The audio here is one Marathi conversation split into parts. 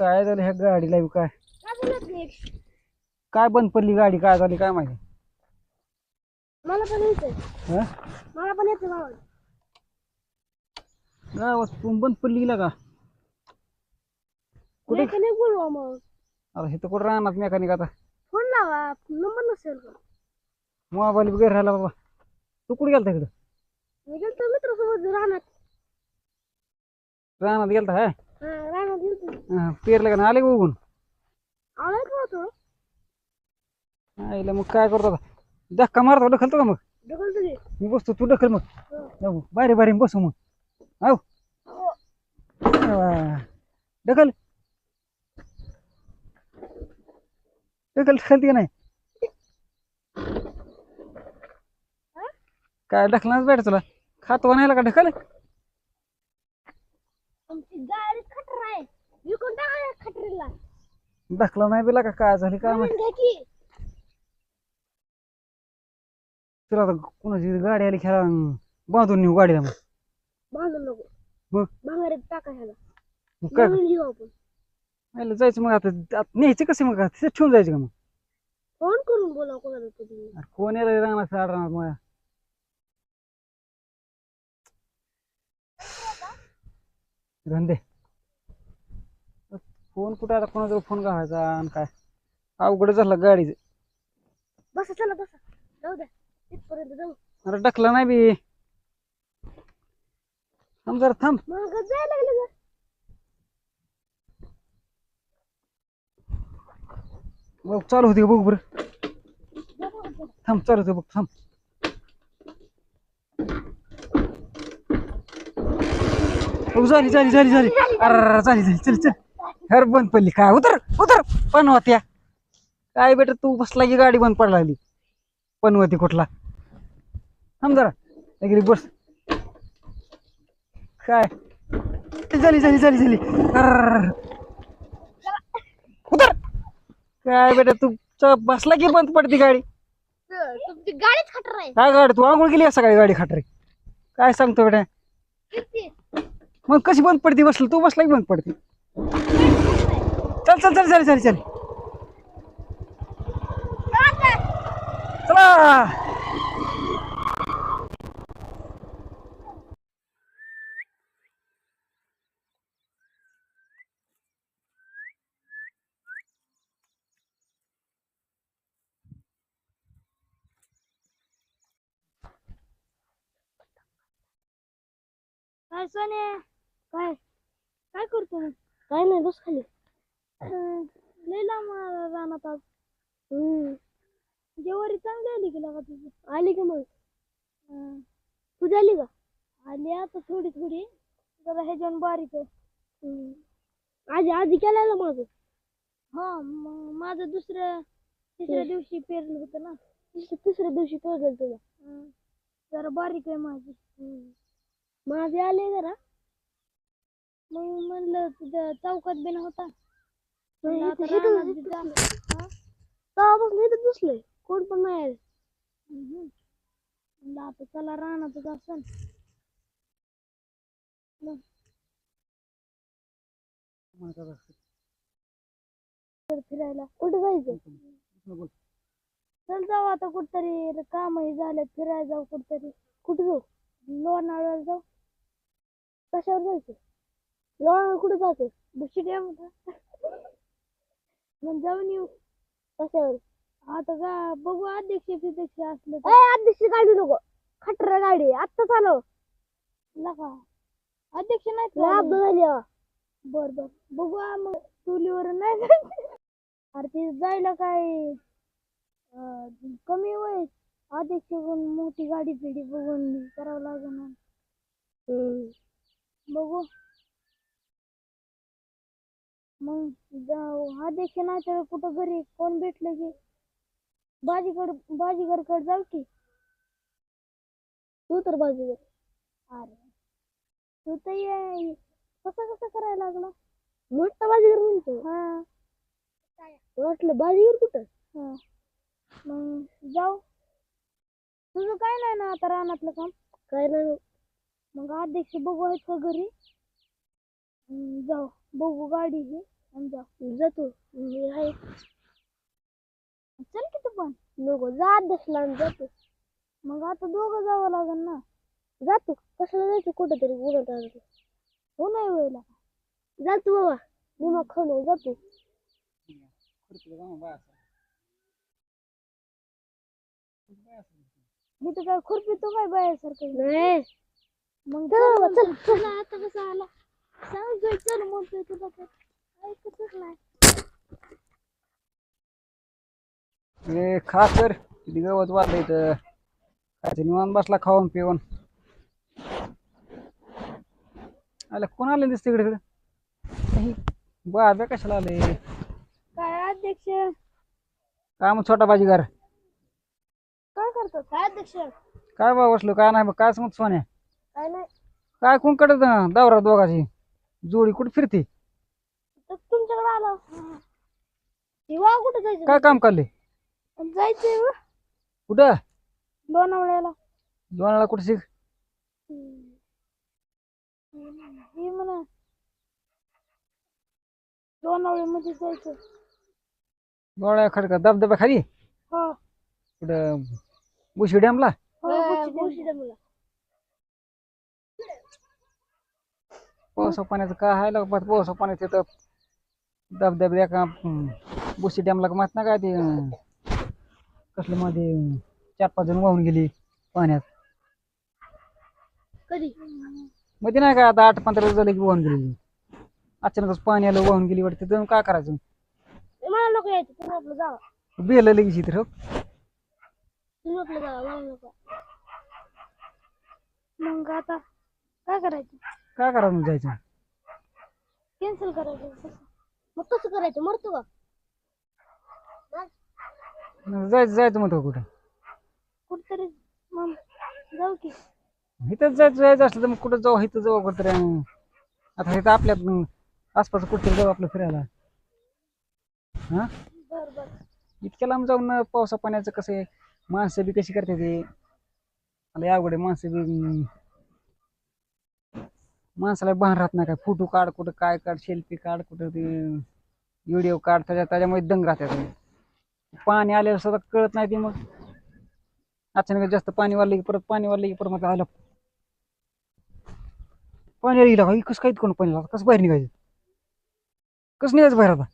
काय झालं ह्या गाडीला बी काय? काय बंद पडली गाडी? काय झाली? काय माहिती? मला पण यायचंय हा? मला पण यायचं मामा गावात तू बंद पडली गेला का? कुठे? नाही बोलवा मग. आता हे तर कुठं राहणार मेकॅनिक आता? फोन लावा. नंबर नसेल का? मोबाईल वगैरे राहिला बाबा. तू कुठे गेलता इकडं? मी गेलतो मित्रासोबत राहणार रानात गेलता हा? हा, पेरलं का नाही? आले का उगून आलाय का होतो आईला मग काय करतो आता? धक्का मारतो ढकलतो का मग? मी बसतो तू ढकल मग. जाऊ बारी बारी बसू मग. आव वा. ढकल. ढकल ढकलते का नाही? काय ढकलणारच बेटा तुला? खातो नाही का? ढकल आमची गाडी खटर आहे विकून टाका खटरीला. ढकला नाही बिला का? काय झाली काय माहिती? घ्या की. तुला आता कोणाची गाडी आली खेळा बांधून नेऊ गाडीला मग. बांधून नको. मग? भांगारीत टाका ह्याला. मग काय? नवीन घेऊ आपण. आईला जायचं मग आता आता न्यायचं कसं मग? तिथे ठेवून जायचं का मग? फोन करून बोलाव कोणाला तरी. अरे कोण यायला राहणार साड राहणार मग? रंदे फोन कुठे आता कोणाजवळ फोन घालायचा आणि काय? अवघड झालं गाडीचं. बसा चला बसा. जाऊ द्या. तिथपर्यंत जाऊ. अरे डकला नाही बी. थांब जरा थांब. मग जायला लागले का बघ चालू होती बघ बरं? थांब चालू होते बघ थांब. बघ, झाली झाली झाली झाली. अरे झाली झाली. चल चल. हर बंद पडली. काय? उतर उतर. पनवत्या. काय बेटा तू बसला की गाडी बंद पडला लागली. पनवती कुठला? थांब जरा. लगेच बस. काय? झाली झाली झाली झाली. उतर. काय बेटा तू बसला की बंद पडती गाडी. तुमची गाडीच खटर आहे. काय गाडी? तू आंघोळ गेली सकाळी गाडी खाटरे. काय सांगतो बेटा? मग कशी बंद पडती? बसली तू बसला की बंद पडती? चल चल चल चल चल चल। चला। काय सोने काय? काय करतो मग काय नाही बस खाली. लय लांब रानात आज. जेवारी चांगली आली की लागा तुझी. आली का मग? तुझी आली का? आली आता थोडी थोडी. जरा ह्याच्यान बारीक आहे. आजी आधी केलेलं माझं हा मग माझं दुसऱ्या तिसऱ्या दिवशी पेरलं होतं ना. तिसऱ्या दिवशी पेरलं तुझं जरा बारीक आहे माझी. माझे आले जरा. मग म्हणलं तुझ्या चौकात बिना होता. बी. हा? इथं बसलोय कोण पण नाही आता चला असन तर फिरायला कुठं जायचं चल जाऊ आता कुठतरी काम हे झाले फिरायला जाऊ कुठतरी कुठं जाऊ लोणावळ्याला जाऊ कशावर जायचं लोणावळा कुठं जायचं बुशी डॅम मग जाऊन येऊ. कशावर? आता का बघू अध्यक्ष फिध्यक्ष असलं अध्यक्ष गाडी नको. खटर गाडी आत्ता चालव. लका अध्यक्ष नाही झाली बर बर. बघू मग. चुलीवर नाही जायचं. अरे ते जायला काय? अं, कमी वय. अध्यक्ष पण मोठी गाडी पिढी बघून करावं लागेल. बघू. मग जाऊ. अध्यक्ष नाही तर कुठं घरी? कोण भेटलं की? बाजीकड बाजीगरकड जाऊ की. तू तर बाजीगर. अरे. तू तर ये. कसं कसं करायला लागला? मोठा बाजीगर म्हणतो. हा. वाटलं बाजीगर कुठं? हा. मग जाऊ. तुझं काय नाही ना आता रानातलं काम? काय नाही. मग अध्यक्ष बघू आहेत का घरी? जाऊ. बघू गाडी ही आमच्या जातो. मी आहे. चल की तू पण. नको जा आणि जातो. मग आता दोघं जावं लागेल ना. जातो. कशाला जायचं? कुठं तरी उडत हो नाही व्हायला जातो बाबा. मी मग खाऊ जातो. मी तर काय खुरपी तो काय बायासारखं? नाही. मग चल. चल आता कसं आला? सांग चल म्हणतोय तुला तर ऐकतच नाही ए खा तर किती गवत वाढलं इथं खायचं निवांत बसला खाऊन पिऊन आला कोण आले दिसते इकडे काही बाब्या कशाला आले काय अध्यक्ष काय मग छोटा बाजीगार काय करतात काय अध्यक्ष काय बा बसलो काय नाही बा काय मग सोन्या काय नाही काय कोण कडत दौरा दोघाची जोडी कुठे फिरते? तर तुमच्याकडे आला. तेव्हा कुठं जायचं? काय काम काढले जायचंय व. कुठं? लोणावळ्याला. दोनाला कुठे शिक? हे म्हणा. जायचं. धबधबा खाली? हो. कुठं? बुशी डॅमला? मुला पावसा पाण्याचं काय आहे? लोक पावसा पाण्यात तिथं धबधबे का बुशी डॅमला का माहीत ना काय ते कसलं मध्ये चार पाच जण वाहून गेली पाण्यात. कधी? मध्ये नाही का आता आठ पंधरा दिवस झाले की वाहून गेली अचानकच पाणी आलं वाहून गेली वाटतं. तिथं काय करायचं? मला नको यायचं तुम्ही आपलं जावा. बेलं लगेच इथं हो तुम्ही आपलं जावा मला नको. मग आता काय करायचं? काय करायचं मग जायचं? कॅन्सल करायचं? मग कसं करायचं? मरतो का? मग जायचं जायचं म्हणतो कुठं? कुठतरी मग जाऊ की. इथंच जायचं जायचं असलं तर मग कुठं जाऊ? इथं जाऊ कुठं तरी अं, आता इथं आपल्या अं, आसपास कुठतरी जाऊ आपलं फिरायला. हा? बर बर. इतक्या लांब जाऊन पावसा पाण्याचं कसं आहे? माणसं बी कशी करते ते मला अवघड आहे. माणसं बी अं, माणसाला भान राहत नाही काय. फोटो काढ कुठं काय काढ सेल्फी काढ कुठं ते व्हिडिओ काढ त्याच्या त्याच्यामुळे दंग राहतात पाणी आल्यावर सुद्धा कळत नाही ते मग. अचानक जास्त पाणी वाढलं की परत पाणी वाढलं की परत मग आलं. पाणी येईल का कसं काय कोण पाणी लागतं? कसं बाहेर निघायचं? कसं निघायचं बाहेर आता?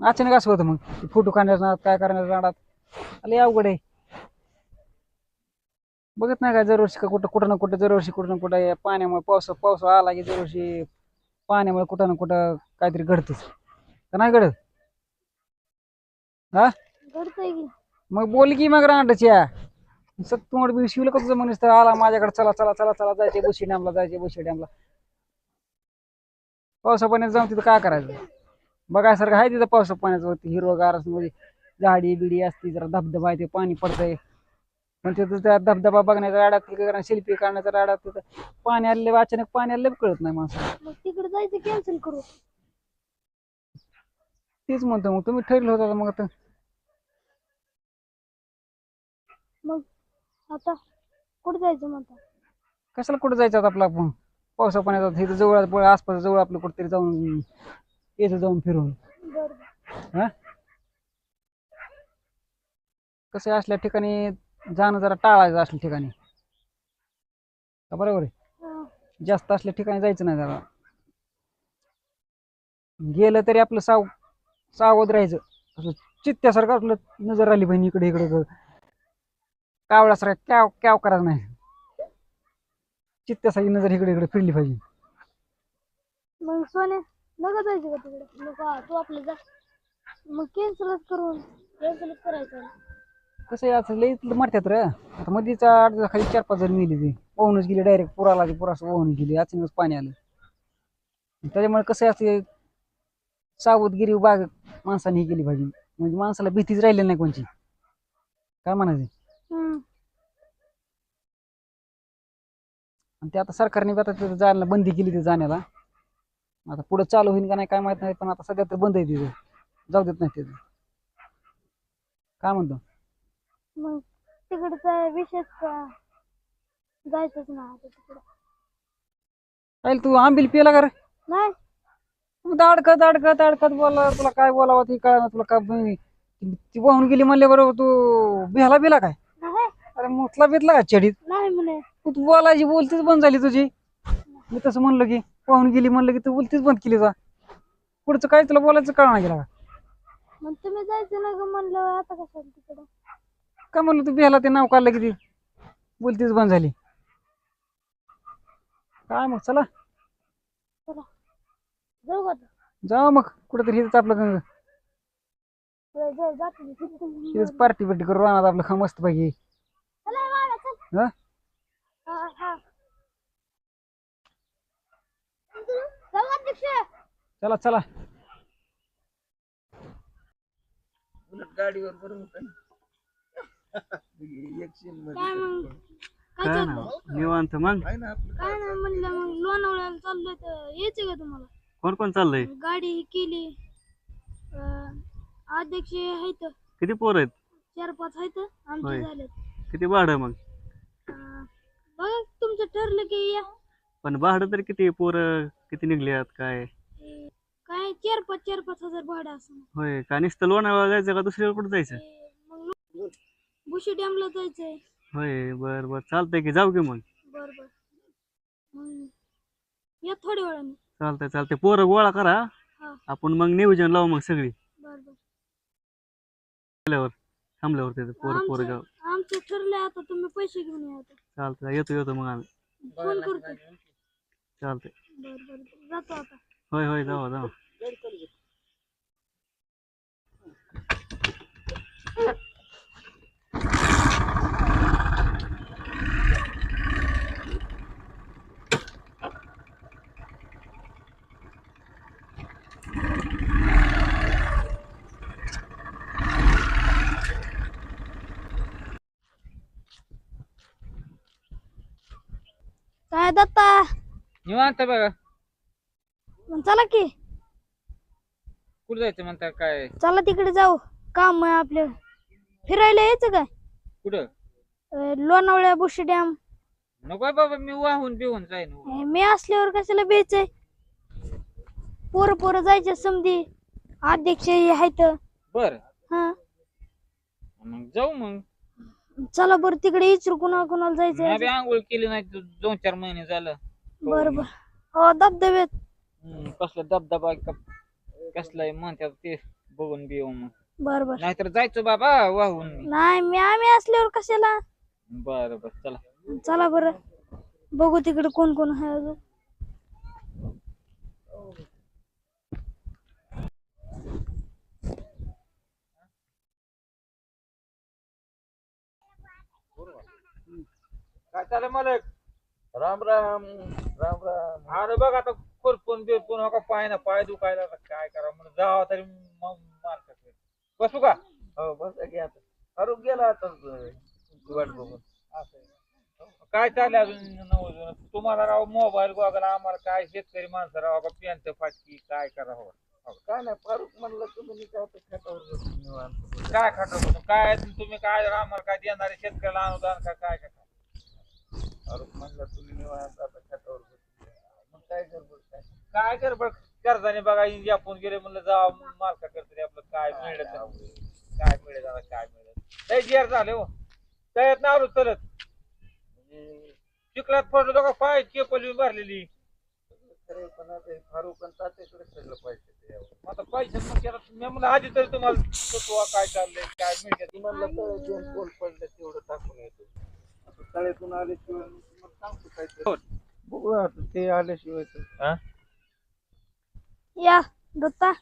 अचानक असं होतं मग. फोटो काढण्याचं काय करण्याचं नादात आले अवघड आहे. बघत नाही का दरवर्षी का कुठं कुठं ना कुठं दरवर्षी कुठं ना कुठं पाण्यामुळे पाऊस पाऊस आला की दरवर्षी पाण्यामुळे कुठं ना कुठं काहीतरी घडतंच का नाही घडत? हा? घडतंय की. मग बोल की मग रांडच्या सत तोंड बी शिवलं का तुझं म्हणून तर आला माझ्याकडे चला चला चला चला जायचे बुशी डॅमला जायचे बुशी डॅमला. पावसा पाण्यात जाऊन तिथं काय करायचं? बघायसारखं आहे तिथं पावसा पाण्याचं हिरवगार असं मध्ये झाडी बिडी असते जरा धबधबा आहे ते पाणी पडतंय. पण तिथं त्या धबधबा बघण्याचा राडात सेल्फी काढण्याचा राडात तिथं पाणी आले अचानक पाणी आले कळत नाही माणसाला. मग तिकडे जायचं कॅन्सल करू. तेच म्हणतो मग तुम्ही ठरलं होतं मग आता. मग आता कुठे जायचं म्हणता कशाला कुठं जायचं आता आपलं आपण? पावसा पाण्याचा इथं जवळ आसपास जवळ आपलं कुठेतरी जाऊन येतं जाऊन फिरून. बर. हा? कसं असल्या ठिकाणी जाणं जरा टाळायचं असल्या ठिकाणी. का बरोबर आहे? जास्त असल्या ठिकाणी जायचं नाही जरा. गेलं तरी आपलं साव सावध राहायचं. असं चित्त्यासारखं आपलं नजर आली पाहिजे इकडे इकडे इकडे. कावळ्यासारखं कॅव कॅव करायचं नाही. चित्त्यासारखी नजर इकडे इकडे फिरली पाहिजे. मग सोने नका जायचं का तिकडे? नको तू आपलं जा. मग कॅन्सलच करून कॅन्सलच करायचं. कसं आहे असं लई मरतात रे. आता मधीचा आठ खाली चार पाच जण मिली ती. वाहूनच गेली डायरेक्ट पुराला पुरा वाहून गेली. अचानकच पाणी आलं. त्याच्यामुळे कसं आहे असं सावधगिरी बाग माणसाने हे केली पाहिजे. म्हणजे माणसाला भीतीच राहिली नाही कोणची. काय म्हणायचं? आणि ते आता सरकारने आता तिथं जायला बंदी केली ते जाण्याला. आता पुढे चालू होईल का नाही काय माहीत नाही पण आता सध्या तर बंद आहे तिथं. जाऊ देत नाही तिथं. काय म्हणतो? मग तिकडचा विषयच का जायचंच ना आता तिकडं. राहील तू आंबील पिला का रे? नाही. अडकत अडकत अडकत बोला तुला काय बोलावं ते कळा तुला काय ती वाहून गेली म्हणल्या बरोबर तू बिहाला बिला काय? नाही. अरे मुतला बितला का चडीत? नाही म्हणे. तू तू बोलायची बोलतीच बंद झाली तुझी. मी तसं म्हणलं की वाहून गेली म्हणलं की तू बोलतीच बंद केली जा. पुढचं काय तुला बोलायचं कळणार गेला का? मग तुम्ही जायचं ना ग म्हणलं आता कशाला तिकडं? का म्हणलं तू बिहाला ते नाव काढलं की ती? बोलतीच बंद झाली. काय मग चला. चला. जाऊ का आता? जाऊ मग कुठेतरी हिथंच आपलं गंग. जाऊ, जाऊ, जाते मी. तिथे तुम्ही- हिथंच पार्टी बिर्टी करू राहणार आपलं खा मस्त पैकी चला. हा? हा, हा. जाऊ अध्यक्ष. चला चला. गाडीवर बरं होतं एकशे काय मग? काय काय ना निवांत मग? आहे ना आपलं. काय नाही म्हणलं मग लोणावळ्याला चाललोय तर यायचं का तुम्हाला? कोण कोण चाललंय? गाडी ही केली. अं, अध्यक्ष आहेत. किती पोर आहेत? चार पाच आहेत आमचे. झालेत. किती भाडं मग? अं, बघा तुमचं ठरलं की या. पण भाडं तर किती पोर किती निघल्यात काय? हे, काय चार पाच चार पाच हजार भाडं असं. होय का नुसतं लोणावळा जायचं का दुसरीकडे कुठं जायचं? बुशी डॅमला जायचंय. होय बर बर. चालतंय की जाऊ की मग. बर बर. मग या थोड्या वेळाने. चालतंय चालतंय. पोरं गोळा करा. हा. आपण मग नियोजन लावू मग सगळी. बर बर. थांबल्यावर थांबल्यावर तिथं पोरं पोरं आमचं गाव. आमचं ठरलंय आता तुम्ही पैसे घेऊन या आता. चालतंय येतो येतो मग आम्ही. फोन करतो. चालतंय. बर बर जातो आता. होय होय जाऊ जाऊ काय दत्ता निवांत बघा. मग चला की. कुठं जायचं म्हणता काय? चला तिकडे जाऊ. काम आहे आपलं. फिरायला यायचं काय? कुठं? अं, लोणावळ्या बुशी डॅम. नको बाबा मी वाहून बिहून जाईन. हे मी असल्यावर कशाला बेचाय पोरं पोरं जायचे समधी. अध्यक्ष हे आहेत. बर. हा. मग जाऊ मग. चला बरं तिकडे इचरू कुणा कुणाला मी जायचंय आंघोळ केली नाही दो- दोन चार महिने झालं. बर बर. हो धबधब्यात. हम्म, कसला दबदबा क- कसलाय म्हणतात ते बघून बी येऊ मग. बर बर. नाहीतर जायचो बाबा वाहून मी. नाही मी आम्ही असल्यावर कशाला? बर बर चला. चला बरं. बघू तिकडे कोण कोण आहे अजून. काय चालय मालक? राम राम राम राम. अरे बघ आता खुरपून बिरपून का पाय ना पाय दुखायला काय करा म्हणून? जावा तरी मग मारतात बसू का? हो बस की आता. फारुक गेला आता तुमची वाट बघून. असं आहे. काय चाललंय अजून तुम्हाला राव मोबाईल गोगला आम्हाला काय शेतकरी माणसं राव का पेंट फाटकी? काय करावं? काय नाही फारुक म्हणलं तुम्ही काय तर खेटावर बसून निवांत. काय खातो काय तुम्ही काय आम्हाला काय देणारे शेतकऱ्याला अनुदान का काय काय फारुक म्हणलं तुम्ही निवांत आता खेटावर बसून मग काय गडबड काय? काय कर बघ कर्जाने बघा इंडिया फोन गेले म्हणलं जा मालका करतरी आपलं. काय मिळत काय मिळत आता? काय मिळत लय जेर झाले हो. त्यात ना आलो चलत म्हणजे चिखलात पडलो का पाय चेपली भरलेली. खरे पण आता हे फारुक आणि तात्याकडे सगळं पैसे ते यावं. आता पैसे मग केला मी म्हणलं आधी तरी तुम्हाला सुचवा काय चाललंय काय मिळत ती म्हणलं तळे दोन पोल पडले तेवढं टाकून येतो. आता तळ्यातून आल्याशिवाय मग सांगतो काय ते. बघू आता ते आल्याशिवाय तर. या दत्ता.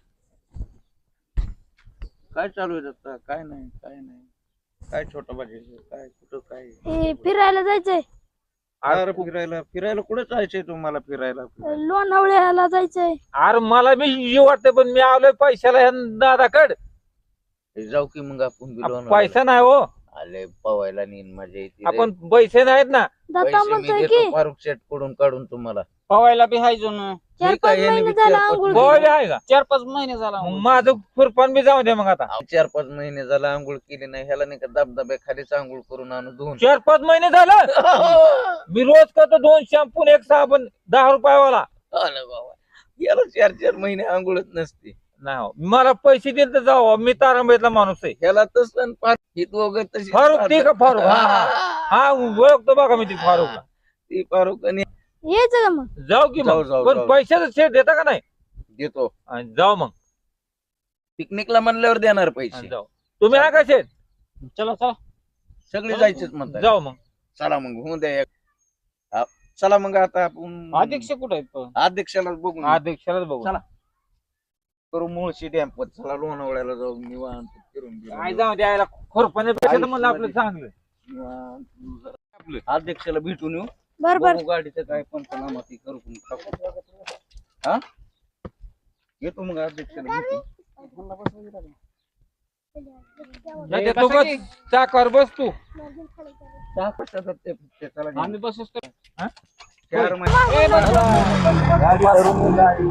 काय चालू आहे आता काय नाही काय नाही. काय छोटा भाजी काय कुठं काय? हे फिरायला जायचंय. अरे फिरायला फिरायला कुठे जायचंय तुम्हाला फिरायला? लोणावळ्याला जायचंय. अरे मला बी ये वाटतं पण मी आलोय पैशाला ह्या दादाकड. जाऊ की मग आपण बी लोणावळ्याला. पैसा नाही हो. आले पवायला मजा येते रे. आपण पैसे नाहीत ना. दत्ता पैसे मी म्हणतोय देतो की फारुक शेटकडून काढून तुम्हाला. पवायला बी हायचो ना चार पाच काय, यांनी महिने झाला आंघोळ आहे का? चार पाच महिने झाला मग माझं खुरपान बी जाऊ दे मग आता. चार पाच महिने झाला आंघोळ केली नाही. ह्याला नाही का दबदब्या खालीच आंघोळ करून आणू धुवून चार पाच महिने झालं? मी रोज करतो दोन शॅम्पू एक साबण दहा रुपयावाला. आलं बाबा. याला चार चार महिने आंघोळत नसते. नाही हो. मला पैसे दिले तर जाऊ मी तारांबेतला माणूस आहे. ह्याला तसं फार हे दोघं तशी फारुख ते का फारुख? हा हा. हा ओळखतो बघा मी ती फारुखला ती फारुख आणि यायचं का मग जाऊ की जाऊ, मग जाऊ, पण जाऊ. पैशाचं शेत देता का नाही देतो आणि जाऊ मग पिकनिकला म्हणल्यावर देणार आणि पैसे जाऊ तुम्ही आहे का शेत चला चला सगळे जायचेच म्हणतात जाऊ मग चला मग होऊन द्या एक. चला मग आता आपण अध्यक्ष कुठे आहेत पण? अध्यक्षाला बघून घेऊ. अध्यक्षालाच बघू चला. करू मुळशी डॅम पण चला लोणावळ्याला जाऊ निवांत फिरून बिरून काय येऊ. जाऊ द्यायला खोरपणे म्हणलं आपलं. चांगलं निवांत जरा आपलं अध्यक्षाला भेटून येऊ बर बर. बघू गाडीचं काय पंचनामा ती करू पण टाकू. हा? येतो मग अध्यक्षाला नाही ते तू बस बस तू. दहा ते घेऊन. आम्ही चार महिने. गाडी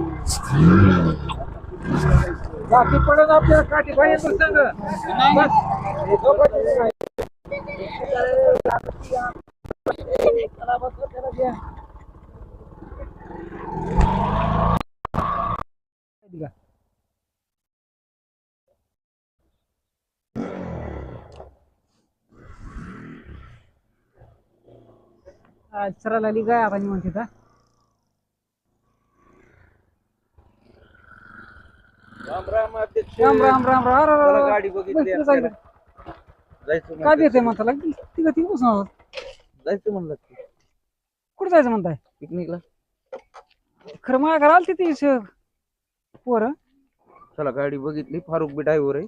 बाकी पडत आपल्या काठी. पाहिजे तू सांग. बस. आज सराला आली काय आता म्हणते का राम राम अध्यक्ष राम राम राम राम अरे, अरे, चला अरे. जायचं म्हणलं. कुठे जायचं म्हणताय? पिकनिकला. खरं माझ्या घराला आलती ती श- पोरं. चला गाडी बघितली. फारुख बी ड्रायव्हर आहे.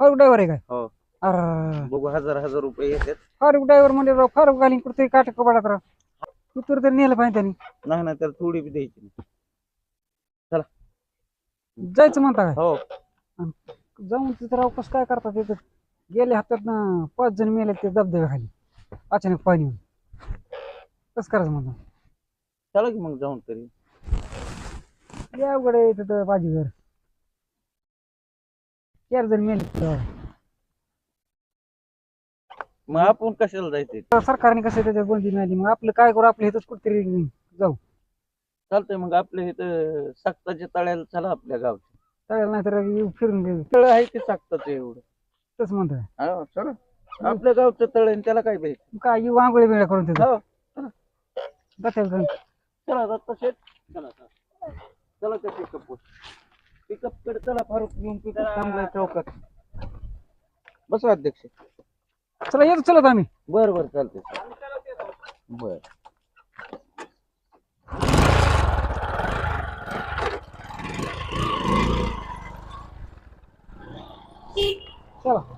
फारुक ड्रायव्हर आहे काय? हो. अरे. बघू हजार हजार रुपये येतात. फारुक ड्रायव्हर म्हणजे राव फारुक घालीन कुठे काट कपाडात राव. तू तर तरी नेलं पाहिजे त्यांनी. नाही ना तर थोडी बी द्यायची नाही. जायचं म्हणता काय हो. जाऊन तिथं राव कसं काय करतात तिथं? गेले हातात ना पाच जण मेले ते धबधब्याखाली. अचानक पाणी येऊन. कसं करायचं म्हणता चला की मग जाऊन तरी. या आहे तिथं बाजीगर चार जण मेले तिथं. मग आपण कशाला जायचंय तर सरकारने कसं त्याच्यात बंदी मिळाली मग आपलं काय करू? आपलं इथंच कुठेतरी जाऊ. चालतंय मग आपल्या इथं साक्ताच्या तळ्याला चला आपल्या गावच्या चालेल नाही तर फिरून घेऊ तळ आहे ते साक्ताचं एवढं? तसं म्हणतोय. हा चला. हो. आपलं गावचं तळ त्याला काय पाहिजे काय वांगोळी बिळा करून देतो. हो. बसेल चला आता तसेच. चला आता. चला त्या पिकअप पिकअपकडे चला फारुख घेऊन पिकअप थांबलाय चौकात. बसा अध्यक्ष. चला येतो चलत आम्ही. बर बर चालते बर. चला.